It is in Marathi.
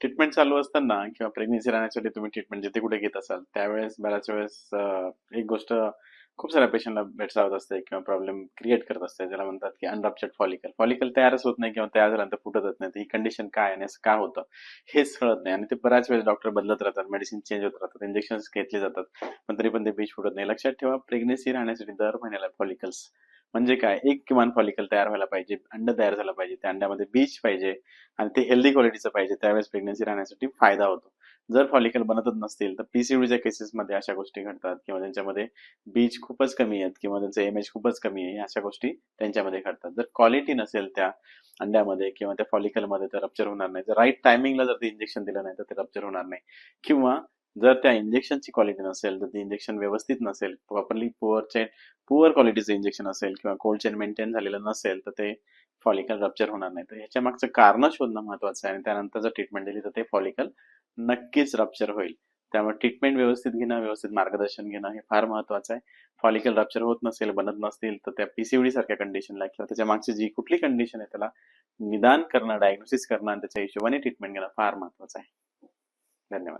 ट्रीटमेंट चालू असताना किंवा प्रेग्नन्सी राहण्यासाठी तुम्ही ट्रीटमेंट जिथे कुठे घेत असाल त्यावेळेस बऱ्याच वेळेस एक गोष्ट खूप साऱ्या पेशंटला भेटसावत असते किंवा प्रॉब्लेम क्रिएट करत असते. ज्याला म्हणतात की अनरप्चर्ड फॉलिकल फॉलिकल तयारच होत नाही किंवा तयार झाल्यानंतर फुटतच नाही. ही कंडिशन काय आणि असं का होतं हेच कळत नाही. आणि ते बऱ्याच वेळेस डॉक्टर बदलत राहतात. मेडिसिन चेंज होत राहतात. इंजेक्शन घेतले जातात. पण तरी पण ते बीज फुटत नाही. लक्षात ठेवा प्रेग्नेन्सी राहण्यासाठी दर महिन्याला फॉलिकल्स म्हणजे काय? एक किमान फॉलिकल तयार व्हायला पाहिजे अंड तयार झालं पाहिजे त्या अंड्यामध्ये बीज पाहिजे आणि ते हेल्दी क्वालिटीचं पाहिजे त्यावेळेस प्रेग्नन्सी राहण्यासाठी फायदा होतो. जर फॉलिकल बनतच नसतील तर पीसीओडीच्या केसेसमध्ये अशा गोष्टी घडतात किंवा त्यांच्यामध्ये बीज खूपच कमी आहेत किंवा त्यांचं एमएच खूपच कमी आहे अशा गोष्टी त्यांच्यामध्ये घडतात. जर क्वालिटी नसेल त्या अंड्यामध्ये किंवा त्या फॉलिकलमध्ये तर रप्चर होणार नाही. जर राईट टायमिंगला जर ते इंजेक्शन दिलं नाही तर ते रप्चर होणार नाही. किंवा जर त्या इंजेक्शनची क्वालिटी नसेल तर ते इंजेक्शन व्यवस्थित नसेल प्रॉपरली पुअर चेन पुअर क्वालिटीचं इंजेक्शन असेल किंवा कोल्ड चेन मेंटेन झालेलं नसेल तर ते फॉलिकल रप्चर होणार नाही. तर ह्याच्या मागचं कारण शोधणं महत्वाचं आहे आणि त्यानंतर जर ट्रीटमेंट दिली तर ते फॉलिकल नक्कीच रप्चर होईल. त्यामुळे ट्रीटमेंट व्यवस्थित घेणं व्यवस्थित मार्गदर्शन घेणं हे फार महत्वाचं आहे. फॉलिकल रप्चर होत नसेल बनत नसतील तर त्या पीसीओडी सारख्या कंडिशनला किंवा त्याच्या मागची जी कुठली कंडिशन आहे त्याला निदान करणं डायग्नोसिस करणं आणि त्याच्या हिशोबाने ट्रीटमेंट घेणं फार महत्वाचं आहे. धन्यवाद.